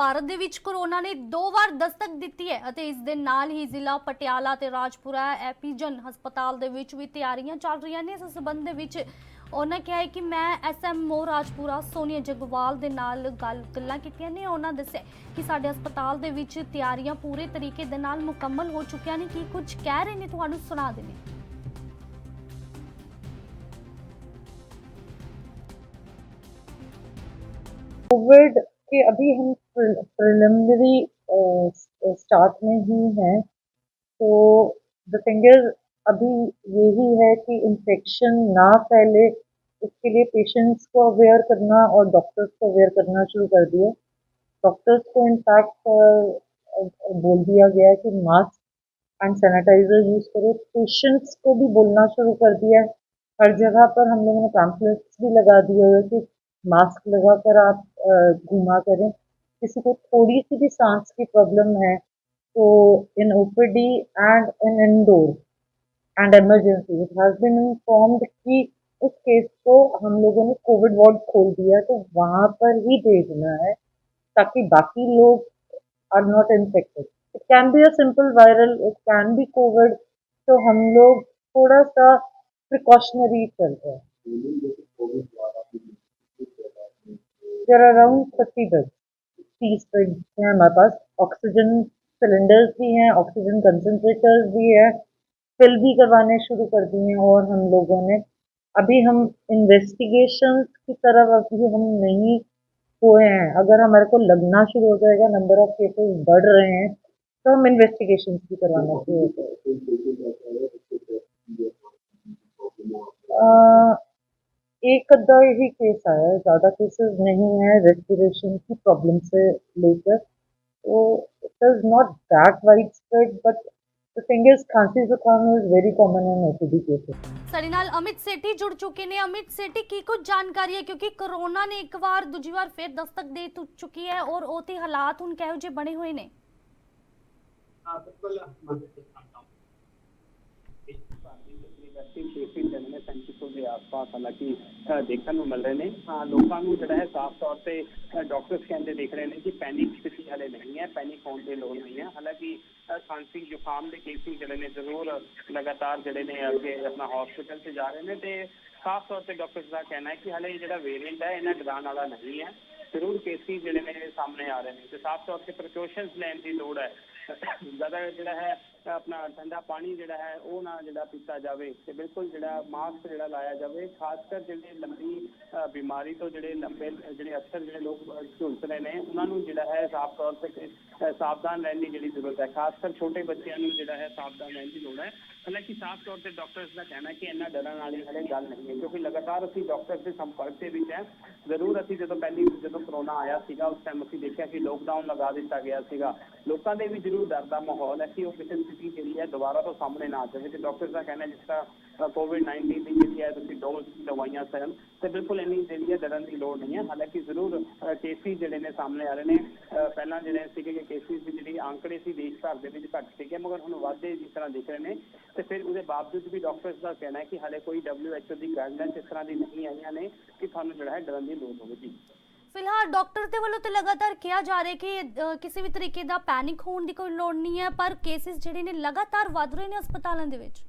ਭਾਰਤ ਦੇ ਵਿੱਚ ਕੋਰੋਨਾ ਨੇ ਦੋ ਵਾਰ ਦਸਤਕ ਦਿੱਤੀ ਹੈ ਅਤੇ ਇਸ ਦੇ ਨਾਲ ਹੀ ਜ਼ਿਲ੍ਹਾ ਪਟਿਆਲਾ ਤੇ ਰਾਜਪੁਰਾ ਐਪੀਜਨ ਹਸਪਤਾਲ ਦੇ ਵਿੱਚ ਵੀ ਤਿਆਰੀਆਂ ਚੱਲ ਰਹੀਆਂ ਨੇ। ਇਸ ਸੰਬੰਧ ਦੇ ਵਿੱਚ ਉਹਨਾਂ ਕਿਹਾ ਹੈ ਕਿ ਮੈਂ ਐਸਐਮਓ ਰਾਜਪੁਰਾ ਸੋਨੀਆ ਜਗਵਾਲ ਦੇ ਨਾਲ ਗੱਲ ਗੱਲਾਂ ਕੀਤੀਆਂ ਨੇ। ਉਹਨਾਂ ਦੱਸਿਆ ਕਿ ਸਾਡੇ ਹਸਪਤਾਲ ਦੇ ਵਿੱਚ ਤਿਆਰੀਆਂ ਪੂਰੇ ਤਰੀਕੇ ਦੇ ਨਾਲ ਮੁਕੰਮਲ ਹੋ ਚੁੱਕੀਆਂ ਨੇ। ਕੀ ਕੁਝ ਕਹਿ ਰਹੇ ਨੇ ਤੁਹਾਨੂੰ ਸੁਣਾ ਦਿੰਦੇ ਹਾਂ। के अभी हम प्रिलिमिनरी स्टार्ट में ही हैं तो द इज़ अभी यही है कि इन्फेक्शन ना फैले इसके लिए पेशेंट्स को अवेयर करना और डॉक्टर्स को अवेयर करना शुरू कर दिया। डॉक्टर्स को इनफैक्ट बोल दिया गया है कि मास्क एंड सैनिटाइजर यूज़ करें। पेशेंट्स को भी बोलना शुरू कर दिया है। हर जगह पर हम लोगों ने पैम्पलेट्स भी लगा दिए हुए कि मास्क लगाकर आप अ, घूमा करें। किसी को थोड़ी सी भी सांस की प्रॉब्लम है तो in OPD and in indoor and emergency it has been informed कि उस केस को हम लोगों ने कोविड वार्ड खोल दिया तो वहाँ पर ही भेजना है, ताकि बाकी लोग are not infected it can be a simple viral it can be covid तो हम लोग थोड़ा सा प्रिकॉशनरी चल रहे हैं। There are around thirty bed तीस बेड हैं हमारे पास ऑक्सीजन सिलेंडर्स भी हैं ऑक्सीजन कंसंट्रेटर्स भी है फिल भी करवाने शुरू कर दिए हैं और हम लोगों ने अभी हम इन्वेस्टिगेशन की तरफ़ अभी हम नहीं हुए हैं अगर हमारे को लगना शुरू हो जाएगा नंबर ऑफ़ केसेस बढ़ रहे हैं तो हम इन्वेस्टिगेशन भी करवाना शुरू हो जाएगा एक अद्धा ही केस आया है ज़्यादा केसेस नहीं है रेस्पिरेशन की प्रॉब्लम से लेकर तो it is not that widespread but the thing is खांसी जुकाम is very common in OPD cases ਸਾਡੇ ਨਾਲ ਅਮਿਤ ਸੇਠੀ ਜੁੜ ਚੁੱਕੇ ਨੇ ਅਮਿਤ ਸੇਠੀ ਕੀ ਕੁਝ ਜਾਣਕਾਰੀ ਹੈ ਕਿਉਂਕਿ ਕਰੋਨਾ ਨੇ ਇੱਕ ਵਾਰ ਦੂਜੀ ਵਾਰ ਫਿਰ ਦਸਤਕ ਦੇ ਤੁ- ਚੁੱਕੀ ਹੈ ਔਰ ਉਹਦੇ ਹਾਲਾਤ ਹੁਣ ਕਿਹੋ ਜਿਹੇ ਬਣੇ ਹੋਏ ਨੇ हाँ बिल्कुल ਦੇ ਆਸ-ਪਾਸ ਹਾਲਾਂਕਿ ਦੇਖਣ ਨੂੰ ਮਿਲ ਰਹੇ ਨੇ ਲੋਕਾਂ ਨੂੰ ਜਿਹੜਾ ਹੈ ਸਾਫ਼ ਤੌਰ ਤੇ ਡਾਕਟਰਸ ਕਹਿੰਦੇ ਦਿਖ ਰਹੇ ਨੇ ਕਿ ਪੈਨਿਕ ਸਥਿਤੀ ਹਲੇ ਨਹੀਂ ਹੈ ਪੈਨਿਕ ਹੋਣ ਦੀ ਲੋੜ ਨਹੀਂ ਹੈ। ਹਾਲਾਂਕਿ ਖਾਂਸੀ ਜ਼ੁਕਾਮ ਦੇ ਕੇਸਿਸ ਜਿਹੜੇ ਨੇ ਜ਼ਰੂਰ ਲਗਾਤਾਰ ਜਿਹੜੇ ਨੇ ਅੱਗੇ ਆਪਣਾ ਹਸਪੀਟਲ 'ਚ ਜਾ ਰਹੇ ਨੇ ਤੇ ਖਾਸ ਤੌਰ ਤੇ ਡਾਕਟਰਸ ਦਾ ਕਹਿਣਾ ਹੈ ਕਿ ਹਲੇ ਜਿਹੜਾ ਵੇਰੀਐਂਟ ਹੈ, ਇਹਨਾਂ ਡਰਾਉਣ ਵਾਲਾ ਨਹੀਂ ਹੈ। ਜ਼ਰੂਰ ਕੇਸਿਸ ਜਿਹੜੇ ਨੇ, ਸਾਹਮਣੇ ਆ ਰਹੇ ਨੇ। ਤੇ ਸਾਫ਼ ਤੌਰ ਤੇ ਪ੍ਰੀਕਾਸ਼ਨਸ ਲੈਣ ਦੀ ਲੋੜ ਹੈ। ਜ਼ਿਆਦਾ ਜਿਹੜਾ ਹੈ ਆਪਣਾ ਠੰਡਾ ਪਾਣੀ ਜਿਹੜਾ ਹੈ, ਉਹ ਨਾ ਜਿਹੜਾ ਪੀਤਾ ਜਾਵੇ ਤੇ ਬਿਲਕੁਲ ਜਿਹੜਾ ਮਾਸਕ ਜਿਹੜਾ ਲਾਇਆ ਜਾਵੇ, ਖਾਸ ਕਰ ਜਿਹੜੇ ਲੰਬੀ ਬਿਮਾਰੀ ਤੋਂ ਜਿਹੜੇ ਲੰਬੇ, ਜਿਹੜੇ ਅਕਸਰ ਜਿਹੜੇ ਲੋਕ ਝੁਲਸ ਰਹੇ ਨੇ, ਉਹਨਾਂ ਨੂੰ ਜਿਹੜਾ ਹੈ ਸਾਫ਼ ਤੌਰ ਤੇ ਸਾਵਧਾਨ ਰਹਿਣ ਦੀ ਜਿਹੜੀ ਜ਼ਰੂਰਤ ਹੈ। ਖਾਸ ਕਰ ਛੋਟੇ ਬੱਚਿਆਂ ਨੂੰ ਜਿਹੜਾ ਹੈ ਸਾਵਧਾਨ ਰਹਿਣ ਦੀ ਲੋੜ ਹੈ। ਹਾਲਾਂਕਿ ਸਾਫ਼ ਤੌਰ ਤੇ ਡਾਕਟਰਸ ਦਾ ਕਹਿਣਾ ਕਿ ਇੰਨਾ ਡਰਨ ਵਾਲੀ ਹਲੇ ਗੱਲ ਨਹੀਂ ਹੈ, ਕਿਉਂਕਿ ਲਗਾਤਾਰ ਅਸੀਂ ਡਾਕਟਰਸ ਦੇ ਸੰਪਰਕ ਦੇ ਵਿੱਚ ਹੈ। ਜ਼ਰੂਰ ਅਸੀਂ ਜਦੋਂ ਪਹਿਲੀ, ਜਦੋਂ ਕਰੋਨਾ ਆਇਆ ਸੀਗਾ, ਉਸ ਟਾਈਮ ਅਸੀਂ ਦੇਖਿਆ ਕਿ ਲੋਕਡਾਊਨ ਲਗਾ ਦਿੱਤਾ ਗਿਆ ਸੀਗਾ। ਲੋਕਾਂ ਦੇ ਵੀ ਜ਼ਰੂਰ ਡਰ ਦਾ ਮਾਹੌਲ ਹੈ ਕਿ ਉਹ ਕਿਸੇ ਸਥਿਤੀ ਜਿਹੜੀ ਹੈ ਦੁਬਾਰਾ ਤੋਂ ਸਾਹਮਣੇ ਨਾ ਆ ਜਾਵੇ। ਤੇ ਡਾਕਟਰਸ ਦਾ ਕਹਿਣਾ ਜਿਸ ਤਰ੍ਹਾਂ ਕੋਵਿਡ 19 ਦੀ ਜਿਹੜੀ ਹੈ ਤੁਸੀਂ ਡੋਜ਼ ਦਵਾਈਆਂ ਸਨ, ਤੇ ਬਿਲਕੁਲ ਇੰਨੀ ਜਿਹੜੀ ਹੈ ਡਰਨ ਦੀ ਲੋੜ ਨਹੀਂ ਹੈ। ਹਾਲਾਂਕਿ ਜ਼ਰੂਰ ਕੇਸਿਸ ਜਿਹੜੇ ਨੇ ਸਾਹਮਣੇ ਆ ਰਹੇ ਨੇ। ਪਹਿਲਾਂ ਜਿਹੜੇ ਸੀਗੇ ਕਿ ਕੇਸਿਸ ਦੀ ਜਿਹੜੀ ਆંકੜੇ ਸੀ ਦੇਸ਼ ਭਰ ਦੇ ਵਿੱਚ ਘੱਟ ਸੀਗੇ, ਮਗਰ ਹੁਣ ਵਾਧੇ ਜਿਸ ਤਰ੍ਹਾਂ ਦਿਖ ਰਹੇ ਨੇ, ਤੇ ਫਿਰ ਉਹਦੇ ਬਾਵਜੂਦ ਵੀ ਡਾਕਟਰਸ ਦਾ ਕਹਿਣਾ ਹੈ ਕਿ ਹਾਲੇ ਕੋਈ WHO ਦੀ ਗਾਈਡਲਾਈਨ ਇਸ ਤਰ੍ਹਾਂ ਦੀ ਨਹੀਂ ਆਈਆਂ ਨੇ ਕਿ ਤੁਹਾਨੂੰ ਜਿਹੜਾ ਹੈ ਡਰਨ ਦੀ ਲੋੜ ਹੋਵੇਗੀ ਫਿਲਹਾਲ ਡਾਕਟਰ ਦੇ ਵੱਲੋਂ ਤੇ ਲਗਾਤਾਰ ਕਿਹਾ ਜਾ ਰਿਹਾ ਕਿ ਕਿਸੇ ਵੀ ਤਰੀਕੇ ਦਾ ਪੈਨਿਕ ਹੋਣ ਦੀ ਕੋਈ ਲੋੜ ਨਹੀਂ ਹੈ, ਪਰ ਕੇਸਿਸ ਜਿਹੜੇ ਨੇ ਲਗਾਤਾਰ ਵੱਧ ਰਹੇ ਨੇ ਹਸਪਤਾਲਾਂ ਦੇ ਵਿੱਚ।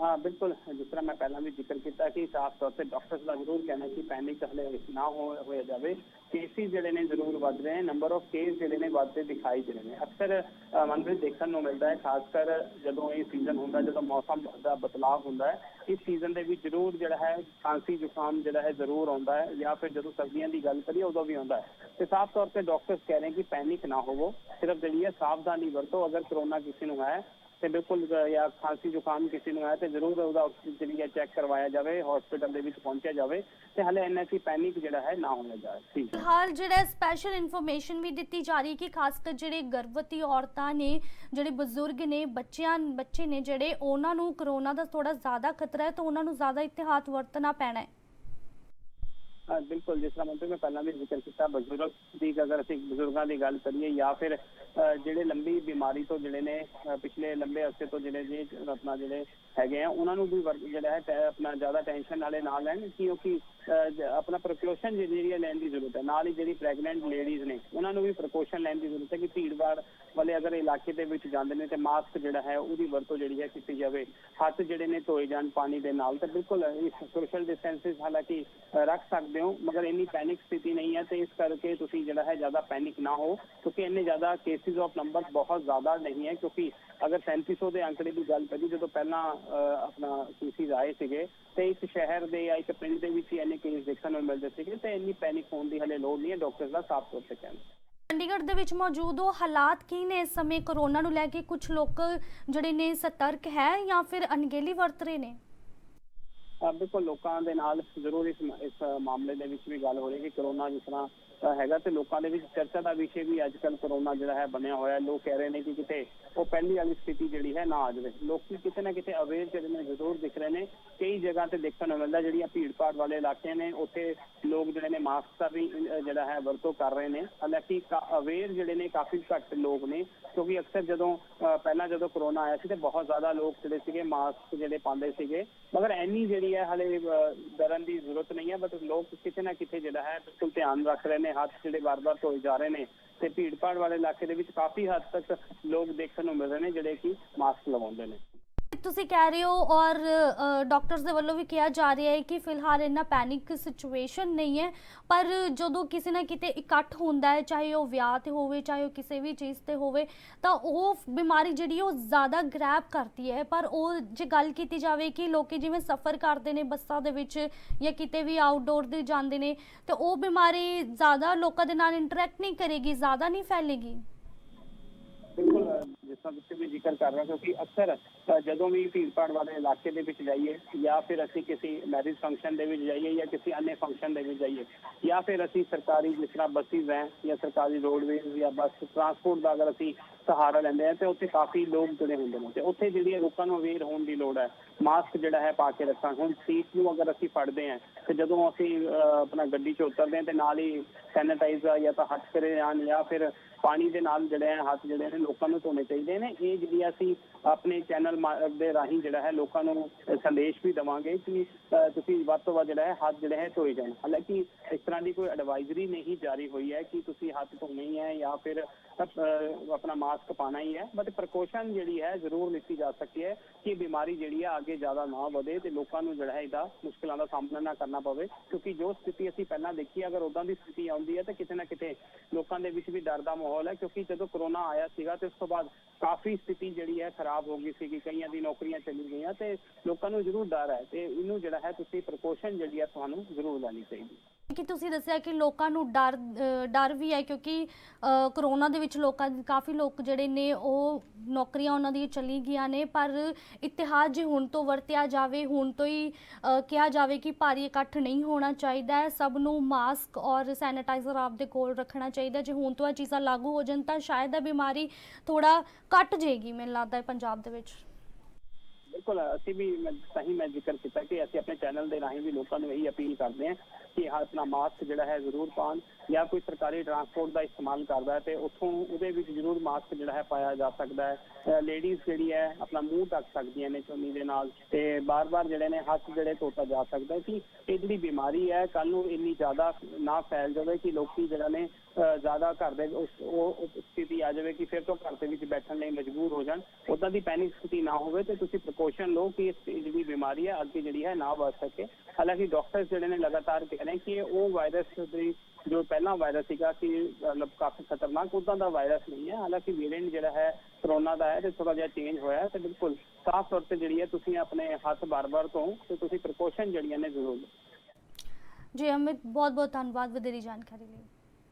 ਹਾਂ, ਬਿਲਕੁਲ। ਜਿਸ ਤਰ੍ਹਾਂ ਮੈਂ ਪਹਿਲਾਂ ਵੀ ਜ਼ਿਕਰ ਕੀਤਾ ਕਿ ਸਾਫ਼ ਤੌਰ ਤੇ ਡਾਕਟਰਸ ਦਾ ਜ਼ਰੂਰ ਕਹਿਣਾ ਕਿ ਪੈਨਿਕ ਹਲੇ ਨਾ ਹੋਇਆ ਜਾਵੇ। ਕੇਸਿਸ ਜਿਹੜੇ ਨੇ ਜ਼ਰੂਰ ਵੱਧ ਰਹੇ ਨੇ। ਨੰਬਰ ਆਫ ਕੇਸ ਜਿਹੜੇ ਨੇ ਵੱਧਦੇ ਦਿਖਾਈ ਦੇ ਰਹੇ ਨੇ। ਅਕਸਰ ਮਨਪ੍ਰੀਤ ਦੇਖਣ ਨੂੰ ਮਿਲਦਾ ਹੈ ਖਾਸ ਕਰ ਜਦੋਂ ਇਹ ਸੀਜ਼ਨ ਹੁੰਦਾ, ਜਦੋਂ ਮੌਸਮ ਦਾ ਬਦਲਾਅ ਹੁੰਦਾ ਹੈ, ਇਸ ਸੀਜ਼ਨ ਦੇ ਵਿੱਚ ਜ਼ਰੂਰ ਜਿਹੜਾ ਹੈ, ਖਾਂਸੀ ਜ਼ੁਕਾਮ ਜਿਹੜਾ ਹੈ ਜ਼ਰੂਰ ਆਉਂਦਾ ਹੈ ਜਾਂ ਫਿਰ ਜਦੋਂ ਸਰਦੀਆਂ ਦੀ ਗੱਲ ਕਰੀਏ, ਉਦੋਂ ਵੀ ਆਉਂਦਾ ਹੈ। ਤੇ ਸਾਫ਼ ਤੌਰ ਤੇ ਡਾਕਟਰਸ ਕਹਿ ਰਹੇ ਕਿ ਪੈਨਿਕ ਨਾ ਹੋਵੋ। ਸਿਰਫ ਜਿਹੜੀ ਹੈ ਸਾਵਧਾਨੀ ਵਰਤੋ। ਅਗਰ ਕਰੋਨਾ ਕਿਸੇ ਨੂੰ ਹੈ ਤੇ ਬਿਲਕੁਲ ਜਾਂ ਖਾਂਸੀ ਜ਼ੁਕਾਮ ਕਿਸੇ ਨੂੰ ਹੈ ਤੇ ਜ਼ਰੂਰ ਉਹਦਾ ਜਿਹੜੀ ਹੈ ਚੈੱਕ ਕਰਵਾਇਆ ਜਾਵੇ ਹਸਪੀਟਲ ਦੇ ਵਿੱਚ ਪਹੁੰਚਿਆ ਜਾਵੇ ਤੇ ਹਲੇ ਐਨਐਸੀ ਪੈਨਿਕ ਜਿਹੜਾ ਹੈ ਨਾ ਹੋਣਾ ਜਾਏ। ਠੀਕ ਹੈ। ਫਿਲਹਾਲ ਜਿਹੜਾ ਸਪੈਸ਼ਲ ਇਨਫੋਰਮੇਸ਼ਨ ਵੀ ਦਿੱਤੀ ਜਾ ਰਹੀ ਹੈ ਕਿ ਖਾਸ ਕਰ ਜਿਹੜੇ ਗਰਭਵਤੀ ਔਰਤਾਂ ਨੇ ਜਿਹੜੇ ਬਜ਼ੁਰਗ ਨੇ ਬੱਚਿਆਂ ਬੱਚੇ ਨੇ ਜਿਹੜੇ ਉਹਨਾਂ ਨੂੰ ਕਰੋਨਾ ਦਾ ਥੋੜਾ ਜ਼ਿਆਦਾ ਖਤਰਾ ਹੈ ਤਾਂ ਉਹਨਾਂ ਨੂੰ ਜ਼ਿਆਦਾ ਇਤਿਹਾਤ ਵਰਤਣਾ ਪੈਣਾ ਹੈ। ਬਿਲਕੁਲ ਜਿਸ ਤਰ੍ਹਾਂ ਮੰਤਰੀ ਮੈਂ ਪਹਿਲਾਂ ਵੀ ਜ਼ਿਕਰ ਕੀਤਾ ਬਜ਼ੁਰਗ ਦੀ ਅਗਰ ਅਸੀਂ ਬਜ਼ੁਰਗਾਂ ਦੀ ਗੱਲ ਕਰੀਏ ਜਾਂ ਫਿਰ ਜਿਹੜੇ ਲੰਬੀ ਬਿਮਾਰੀ ਤੋਂ ਜਿਹੜੇ ਨੇ ਪਿਛਲੇ ਲੰਬੇ ਅਰਸੇ ਤੋਂ ਜਿਹੜੇ ਜੀ ਆਪਣਾ ਜਿਹੜੇ ਹੈਗੇ ਆ, ਉਹਨਾਂ ਨੂੰ ਵੀ ਜਿਹੜਾ ਹੈ ਆਪਣਾ ਜ਼ਿਆਦਾ ਟੈਨਸ਼ਨ ਵਾਲੇ ਨਾ ਲੈਣ, ਕਿਉਂਕਿ ਆਪਣਾ ਪ੍ਰੀਕਾਸ਼ਨ ਜਿਹੜੀ ਲੈਣ ਦੀ ਜ਼ਰੂਰਤ ਹੈ। ਨਾਲ ਹੀ ਜਿਹੜੀ ਪ੍ਰੈਗਨੈਂਟ ਲੇਡੀਜ਼ ਨੇ, ਉਹਨਾਂ ਨੂੰ ਵੀ ਪ੍ਰੀਕਾਸ਼ਨ ਲੈਣ ਦੀ ਜ਼ਰੂਰਤ ਹੈ ਕਿ ਭੀੜ ਵਾਲੇ ਅਗਰ ਇਲਾਕੇ ਦੇ ਵਿੱਚ ਜਾਂਦੇ ਨੇ ਤੇ ਮਾਸਕ ਜਿਹੜਾ ਹੈ, ਉਹਦੀ ਵਰਤੋਂ ਜਿਹੜੀ ਹੈ, ਕੀਤੀ ਜਾਵੇ। ਹੱਥ ਜਿਹੜੇ ਨੇ ਧੋਏ ਜਾਣ ਪਾਣੀ ਦੇ ਨਾਲ ਤੇ ਬਿਲਕੁਲ ਇਸ ਸੋਸ਼ਲ ਡਿਸਟੈਂਸਿਸ ਹਾਲਾਂਕਿ ਰੱਖ ਸਕਦੇ ਹੋ, ਮਗਰ ਇੰਨੀ ਪੈਨਿਕ ਸਥਿਤੀ ਨਹੀਂ ਹੈ ਤੇ ਇਸ ਕਰਕੇ ਤੁਸੀਂ ਜਿਹੜਾ ਹੈ, ਜ਼ਿਆਦਾ ਪੈਨਿਕ ਨਾ ਹੋ, ਕਿਉਂਕਿ ਇੰਨੇ ਜ਼ਿਆਦਾ ਕੇਸਿਸ ਆਫ ਨੰਬਰ ਬਹੁਤ ਜ਼ਿਆਦਾ ਨਹੀਂ ਹੈ ਕਿਉਂਕਿ ਅਗਰ 3700 ਦੇ ਅੰਕੜੇ ਦੀ ਗੱਲ ਕਰੀਏ ਜਦੋਂ ਪਹਿਲਾਂ ਆਪਣਾ ਕੇਸਿਸ ਆਏ ਸੀਗੇ ਤੇ ਇੱਕ ਸ਼ਹਿਰ ਦੇ ਜਾਂ ਇੱਕ ਪਿੰਡ ਦੇ ਵਿੱਚ ਇੰਨੇ ਕੇਸ ਦੇਖਣ ਨੂੰ ਮਿਲਦੇ ਸੀਗੇ ਤੇ ਇੰਨੀ ਪੈਨਿਕ ਹੋਣ ਦੀ ਹਲੇ ਲੋੜ ਨਹੀਂ ਹੈ ਡਾਕਟਰ ਦਾ ਸਾਫ਼ ਤੌਰ ਤੇ ਕਹਿਣਾ ਚੰਡੀਗੜ੍ਹ ਦੇ ਵਿੱਚ ਮੌਜੂਦ ਉਹ ਹਾਲਾਤ ਕੀ ਨੇ ਇਸ ਸਮੇਂ ਕਰੋਨਾ ਨੂੰ ਲੈ ਕੇ ਕੁਝ ਲੋਕ ਜਿਹੜੇ ਨੇ ਸਤਰਕ ਹੈ ਜਾਂ ਫਿਰ ਅਣਗਹਿਲੀ ਵਰਤ ਰਹੇ ਨੇ ਬਿਲਕੁਲ ਲੋਕਾਂ ਦੇ ਨਾਲ ਜ਼ਰੂਰ ਇਸ ਮਾਮਲੇ ਦੇ ਵਿੱਚ ਵੀ ਗੱਲ ਹੋ ਰਹੀ ਹੈ ਕਿ ਕਰੋਨਾ ਜਿਸ ਤਰ੍ਹਾਂ ਹੈਗਾ ਤੇ ਲੋਕਾਂ ਦੇ ਵਿੱਚ ਚਰਚਾ ਦਾ ਵਿਸ਼ੇ ਵੀ ਅੱਜ ਕੱਲ ਕਰੋਨਾ ਜਿਹੜਾ ਹੈ ਬਣਿਆ ਹੋਇਆ ਲੋਕ ਕਹਿ ਰਹੇ ਨੇ ਕਿ ਕਿਤੇ ਉਹ ਪਹਿਲੀ ਵਾਲੀ ਸਥਿਤੀ ਜਿਹੜੀ ਹੈ ਨਾ ਆ ਜਾਵੇ। ਲੋਕੀ ਕਿਤੇ ਨਾ ਕਿਤੇ ਅਵੇਅਰ ਜਿਹੜੇ ਨੇ ਜ਼ਰੂਰ ਦਿਖ ਰਹੇ ਨੇ। ਕਈ ਜਗ੍ਹਾ ਤੇ ਦੇਖਣ ਨੂੰ ਮਿਲਦਾ ਜਿਹੜੀਆਂ ਭੀੜ ਭਾੜ ਵਾਲੇ ਇਲਾਕੇ ਨੇ, ਉੱਥੇ ਲੋਕ ਜਿਹੜੇ ਨੇ ਮਾਸਕ ਦਾ ਵੀ ਜਿਹੜਾ ਹੈ ਵਰਤੋਂ ਕਰ ਰਹੇ ਨੇ। ਹਾਲਾਂਕਿ ਅਵੇਅਰ ਜਿਹੜੇ ਨੇ ਕਾਫੀ ਘੱਟ ਲੋਕ ਨੇ, ਕਿਉਂਕਿ ਅਕਸਰ ਜਦੋਂ, ਅਹ, ਪਹਿਲਾਂ ਜਦੋਂ ਕਰੋਨਾ ਆਇਆ ਸੀ ਤੇ ਬਹੁਤ ਜ਼ਿਆਦਾ ਲੋਕ ਜਿਹੜੇ ਸੀਗੇ ਮਾਸਕ ਜਿਹੜੇ ਪਾਉਂਦੇ ਸੀਗੇ। ਮਗਰ ਐਨੀ ਜਿਹੜੀ ਹੈ ਹਲੇ ਡਰਨ ਦੀ ਜ਼ਰੂਰਤ ਨਹੀਂ ਹੈ ਬਟ ਲੋਕ ਕਿਤੇ ਨਾ ਕਿਤੇ ਜਿਹੜਾ ਹੈ ਬਿਲਕੁਲ ਧਿਆਨ ਰੱਖ ਰਹੇ ਨੇ। ਹੱਥ ਜਿਹੜੇ ਵਾਰ-ਵਾਰ ਧੋਏ ਜਾ ਰਹੇ ਨੇ ਤੇ ਭੀੜ ਭਾੜ ਵਾਲੇ ਇਲਾਕੇ ਦੇ ਵਿੱਚ ਕਾਫੀ ਹੱਦ ਤੱਕ ਲੋਕ ਦੇਖਣ ਨੂੰ ਮਿਲ ਰਹੇ ਨੇ ਜਿਹੜੇ ਕਿ ਮਾਸਕ ਲਗਾਉਂਦੇ ਨੇ। ਤੁਸੀਂ ਕਹਿ ਰਹੇ ਹੋ ਔਰ ਡਾਕਟਰਸ ਦੇ ਵੱਲੋਂ ਵੀ ਕਿਹਾ ਜਾ ਰਿਹਾ ਹੈ ਕਿ ਫਿਲਹਾਲ ਇੰਨਾ ਪੈਨਿਕ ਸਿਚੁਏਸ਼ਨ ਨਹੀਂ ਹੈ, ਪਰ ਜਦੋਂ ਕਿਸੇ ਨਾ ਕਿਤੇ ਇਕੱਠ ਹੁੰਦਾ ਹੈ, ਚਾਹੇ ਉਹ ਵਿਆਹ ਤੇ ਹੋਵੇ, ਚਾਹੇ ਉਹ ਕਿਸੇ ਵੀ ਚੀਜ਼ ਤੇ ਹੋਵੇ, ਤਾਂ ਉਹ ਬਿਮਾਰੀ ਜਿਹੜੀ ਉਹ ਜ਼ਿਆਦਾ ਗ੍ਰੈਬ ਕਰਦੀ ਹੈ। ਪਰ ਉਹ ਜੇ ਗੱਲ ਕੀਤੀ ਜਾਵੇ ਕਿ ਲੋਕੀ ਜਿਵੇਂ ਸਫ਼ਰ ਕਰਦੇ ਨੇ ਬੱਸਾਂ ਦੇ ਵਿੱਚ ਜਾਂ ਕਿਤੇ ਵੀ ਆਊਟਡੋਰ ਦੇ ਜਾਂਦੇ ਨੇ, ਤੇ ਉਹ ਬਿਮਾਰੀ ਜ਼ਿਆਦਾ ਲੋਕਾਂ ਦੇ ਨਾਲ ਇੰਟਰੈਕਟ ਨਹੀਂ ਕਰੇਗੀ, ਜ਼ਿਆਦਾ ਨਹੀਂ ਫੈਲੇਗੀ। ਬਿਲਕੁਲ, ਜਿਸ ਤਰ੍ਹਾਂ ਤੁਸੀਂ ਵੀ ਜ਼ਿਕਰ ਕਰ ਰਹੇ ਹੋ, ਕਿਉਂਕਿ ਅਕਸਰ ਜਦੋਂ ਵੀ ਭੀੜ ਭਾੜ ਵਾਲੇ ਇਲਾਕੇ ਦੇ ਵਿੱਚ ਜਾਈਏ ਜਾਂ ਫਿਰ ਅਸੀਂ ਕਿਸੇ ਮੈਰਿਜ ਫੰਕਸ਼ਨ ਦੇ ਵਿੱਚ ਜਾਈਏ ਜਾਂ ਕਿਸੇ ਅਨੇ ਫੰਕਸ਼ਨ ਦੇ ਵਿੱਚ ਜਾਈਏ ਜਾਂ ਫਿਰ ਅਸੀਂ ਸਰਕਾਰੀ ਜਿਸ ਤਰ੍ਹਾਂ ਬੱਸਿਸ ਹੈ ਜਾਂ ਸਰਕਾਰੀ ਰੋਡਵੇਜ਼ ਜਾਂ ਬੱਸ ਟਰਾਂਸਪੋਰਟ ਦਾ ਅਗਰ ਅਸੀਂ ਸਹਾਰਾ ਲੈਂਦੇ ਆ ਤੇ ਉੱਥੇ ਕਾਫੀ ਲੋਕ ਜੁੜੇ ਹੁੰਦੇ ਨੇ ਤੇ ਉੱਥੇ ਜਿਹੜੀ ਲੋਕਾਂ ਨੂੰ ਅਵੇਅਰ ਹੋਣ ਦੀ ਲੋੜ ਹੈ ਮਾਸਕ ਜਿਹੜਾ ਹੈ ਪਾ ਕੇ ਰੱਖਾਂ। ਹੁਣ ਸੀਟ ਨੂੰ ਅਗਰ ਅਸੀਂ ਫੜਦੇ ਆ ਤੇ ਜਦੋਂ ਅਸੀਂ ਆਪਣਾ ਗੱਡੀ 'ਚ ਉਤਰਦੇ ਆ ਤੇ ਨਾਲ ਹੀ ਸੈਨੀਟਾਈਜ਼ਰ ਜਾਂ ਤਾਂ ਹੱਥ ਕਰੇ ਆਣ ਜਾਂ ਫਿਰ ਪਾਣੀ ਦੇ ਨਾਲ ਜਿਹੜੇ ਹੱਥ ਜਿਹੜੇ ਨੇ ਲੋਕਾਂ ਨੂੰ ਧੋਣੇ ਚਾਹੀਦੇ ਨੇ। ਇਹ ਜਿਹੜੀ ਅਸੀਂ ਆਪਣੇ ਚੈਨਲ ਦੇ ਰਾਹੀਂ ਜਿਹੜਾ ਹੈ ਲੋਕਾਂ ਨੂੰ ਸੰਦੇਸ਼ ਵੀ ਦਵਾਂਗੇ ਕਿ ਤੁਸੀਂ ਵੱਧ ਤੋਂ ਵੱਧ ਜਿਹੜਾ ਹੈ ਹੱਥ ਜਿਹੜੇ ਹੈ ਧੋਏ ਜਾਣ। ਹਾਲਾਂਕਿ ਇਸ ਤਰ੍ਹਾਂ ਦੀ ਕੋਈ ਐਡਵਾਈਜ਼ਰੀ ਨਹੀਂ ਜਾਰੀ ਹੋਈ ਹੈ ਕਿ ਤੁਸੀਂ ਹੱਥ ਧੋਣੇ ਹੀ ਹੈ ਜਾਂ ਫਿਰ ਆਪਣਾ ਮਾਸਕ ਪਾਣਾ ਹੀ ਹੈ ਬਟ ਪ੍ਰੀਕਾਸ਼ਨ ਜਿਹੜੀ ਹੈ ਜ਼ਰੂਰ ਲਿੱਤੀ ਜਾ ਸਕਦੀ ਹੈ ਕਿ ਬਿਮਾਰੀ ਜਿਹੜੀ ਹੈ ਅੱਗੇ ਜ਼ਿਆਦਾ ਨਾ ਵਧੇ ਤੇ ਲੋਕਾਂ ਨੂੰ ਜਿਹੜਾ ਹੈ ਇਹਦਾ ਮੁਸ਼ਕਲਾਂ ਦਾ ਸਾਹਮਣਾ ਨਾ ਕਰਨਾ ਪਵੇ, ਕਿਉਂਕਿ ਜੋ ਸਥਿਤੀ ਅਸੀਂ ਪਹਿਲਾਂ ਦੇਖੀ, ਅਗਰ ਉਦਾਂ ਦੀ ਸਥਿਤੀ ਆਉਂਦੀ ਹੈ ਤਾਂ ਕਿਤੇ ਨਾ ਕਿਤੇ ਲੋਕਾਂ ਦੇ ਵਿੱਚ ਵੀ ਡਰ ਦਾ ਮਾਹੌਲ ਹੈ, ਕਿਉਂਕਿ ਜਦੋਂ ਕਰੋਨਾ ਆਇਆ ਸੀਗਾ ਤੇ ਉਸ ਤੋਂ ਬਾਅਦ ਕਾਫੀ ਸਥਿਤੀ ਜਿਹੜੀ ਹੈ ਖਰਾਬ ਹੋ ਗਈ ਸੀਗੀ, ਕਈਆਂ ਦੀ ਨੌਕਰੀਆਂ ਚਲੀ ਗਈਆਂ ਤੇ ਲੋਕਾਂ ਨੂੰ ਜ਼ਰੂਰ ਡਰ ਹੈ ਤੇ ਇਹਨੂੰ ਜਿਹੜਾ ਹੈ ਤੁਸੀਂ ਪ੍ਰੀਕਾਸ਼ਨ ਜਿਹੜੀ ਹੈ ਤੁਹਾਨੂੰ ਜ਼ਰੂਰ ਲੈਣੀ ਚਾਹੀਦੀ ਕਿ ਤੁਸੀਂ ਦੱਸਿਆ ਕਿ ਲੋਕਾਂ ਨੂੰ ਡਰ ਅ, ਡਰ ਵੀ ਹੈ ਕਿਉਂਕਿ ਅ, ਕਰੋਨਾ ਦੇ ਵਿੱਚ ਲੋਕਾਂ ਕਾਫੀ ਲੋਕ ਜਿਹੜੇ ਨੇ ਉਹ ਨੌਕਰੀਆਂ ਉਹਨਾਂ ਦੀਆਂ ਚਲੀ ਗਈਆਂ ਨੇ ਪਰ ਇਤਿਹਾਦ ਜੇ ਹੁਣ ਤੋਂ ਵਰਤਿਆ ਜਾਵੇ ਹੁਣ ਤੋਂ ਹੀ ਅ, ਕਿਹਾ ਜਾਵੇ ਕਿ ਭਾਰੀ ਇਕੱਠ ਨਹੀਂ ਹੋਣਾ ਚਾਹੀਦਾ ਹੈ। ਸਭ ਨੂੰ ਮਾਸਕ ਔਰ ਸੈਨੀਟਾਈਜ਼ਰ ਆਪਦੇ ਕੋਲ ਰੱਖਣਾ ਚਾਹੀਦਾ। ਜੇ ਹੁਣ ਤੋਂ ਇਹ ਚੀਜ਼ਾਂ ਲਾਗੂ ਹੋ ਜਾਣ ਤਾਂ ਸ਼ਾਇਦ ਇਹ ਬਿਮਾਰੀ ਥੋੜਾ ਘਟ ਜਾਏਗੀ ਮੈਨੂੰ ਲੱਗਦਾ ਹੈ ਪੰਜਾਬ ਦੇ ਵਿੱਚ। ਬਿਲਕੁਲ ਅਸੀਂ ਵੀ ਮੈਂ ਸਹੀ ਮੈਂ ਜ਼ਿਕਰ ਕੀਤਾ ਕਿ ਅਸੀਂ ਆਪਣੇ ਚੈਨਲ ਦੇ ਰਾਹੀਂ ਵੀ ਲੋਕਾਂ ਨੂੰ ਇਹੀ ਅਪੀਲ ਕਰਦੇ ਹਾਂ ਕਿ ਆਪਣਾ ਮਾਸਕ ਜਿਹੜਾ ਹੈ ਜ਼ਰੂਰ ਪਾਉਣ ਜਾਂ ਕੋਈ ਸਰਕਾਰੀ ਟਰਾਂਸਪੋਰਟ ਦਾ ਇਸਤੇਮਾਲ ਕਰਦਾ ਹੈ ਤੇ ਉੱਥੋਂ ਉਹਦੇ ਵਿੱਚ ਜ਼ਰੂਰ ਮਾਸਕ ਜਿਹੜਾ ਹੈ ਪਾਇਆ ਜਾ ਸਕਦਾ ਹੈ। ਲੇਡੀਜ਼ ਜਿਹੜੀ ਹੈ ਆਪਣਾ ਮੂੰਹ ਢੱਕ ਸਕਦੀਆਂ ਨੇ ਚੁੰਨੀ ਦੇ ਨਾਲ ਤੇ ਬਾਰ-ਬਾਰ ਜਿਹੜੇ ਨੇ ਹੱਥ ਜਿਹੜੇ ਧੋਤਾ ਜਾ ਸਕਦਾ ਹੈ ਕਿ ਇਹ ਜਿਹੜੀ ਬਿਮਾਰੀ ਹੈ ਕੱਲ ਨੂੰ ਇੰਨੀ ਜ਼ਿਆਦਾ ਨਾ ਫੈਲ ਜਾਵੇ ਕਿ ਲੋਕੀ ਜਿਹੜਾ ਨੇ ਜ਼ਿਆਦਾ ਘਰ ਦੇ ਉਸ ਉਹ ਸਥਿਤੀ ਆ ਜਾਵੇ ਕਿ ਫਿਰ ਤੋਂ ਘਰ ਦੇ ਵਿੱਚ ਬੈਠਣ ਲਈ ਮਜਬੂਰ ਹੋ ਜਾਣ। ਉਦਾਂ ਦੀ ਪੈਨਿਕ ਸਥਿਤੀ ਨਾ ਹੋਵੇ ਤੇ ਤੁਸੀਂ ਪ੍ਰੀਕਾਸ਼ਨ ਲਓ ਕਿ ਇਸ ਜਿਹੜੀ ਬਿਮਾਰੀ ਹੈ ਅੱਗੇ ਜਿਹੜੀ ਹੈ ਨਾ ਵੱਧ ਸਕੇ। ਹਾਲਾਂਕਿ ਡਾਕਟਰ ਜਿਹੜੇ ਨੇ ਲਗਾਤਾਰ ਕਹਿ ਰਹੇ ਕਿ ਉਹ ਵਾਇਰਸ ਦੀ ਜੋ ਪਹਿਲਾ ਵਾਇਰਸ ਸੀਗਾ ਕਿ ਮਤਲਬ ਕਾਫੀ ਖਤਰਨਾਕ ਉਦਾਂ ਦਾ ਵਾਇਰਸ ਨਹੀਂ ਹੈ। ਹਾਲਾਂਕਿ ਵੇਰੀਐਂਟ ਜਿਹੜਾ ਹੈ ਕਰੋਨਾ ਦਾ ਹੈ ਤੇ ਥੋੜਾ ਜਿਹਾ ਚੇਂਜ ਹੋਇਆ ਤੇ ਬਿਲਕੁਲ ਸਾਫ਼ ਤੌਰ ਤੇ ਜਿਹੜੀ ਹੈ ਤੁਸੀਂ ਆਪਣੇ ਹੱਥ ਬਾਰ-ਬਾਰ ਧੋ ਤੇ ਤੁਸੀਂ ਪ੍ਰੀਕਾਸ਼ਨ ਜਿਹੜੀਆਂ ਨੇ ਜ਼ਰੂਰ ਲਓ। ਜੀ, ਅਮਿਤ ਬਹੁਤ ਬਹੁਤ ਧੰਨਵਾਦ ਵਧੇਰੀ ਜਾਣਕਾਰੀ ਲਈ।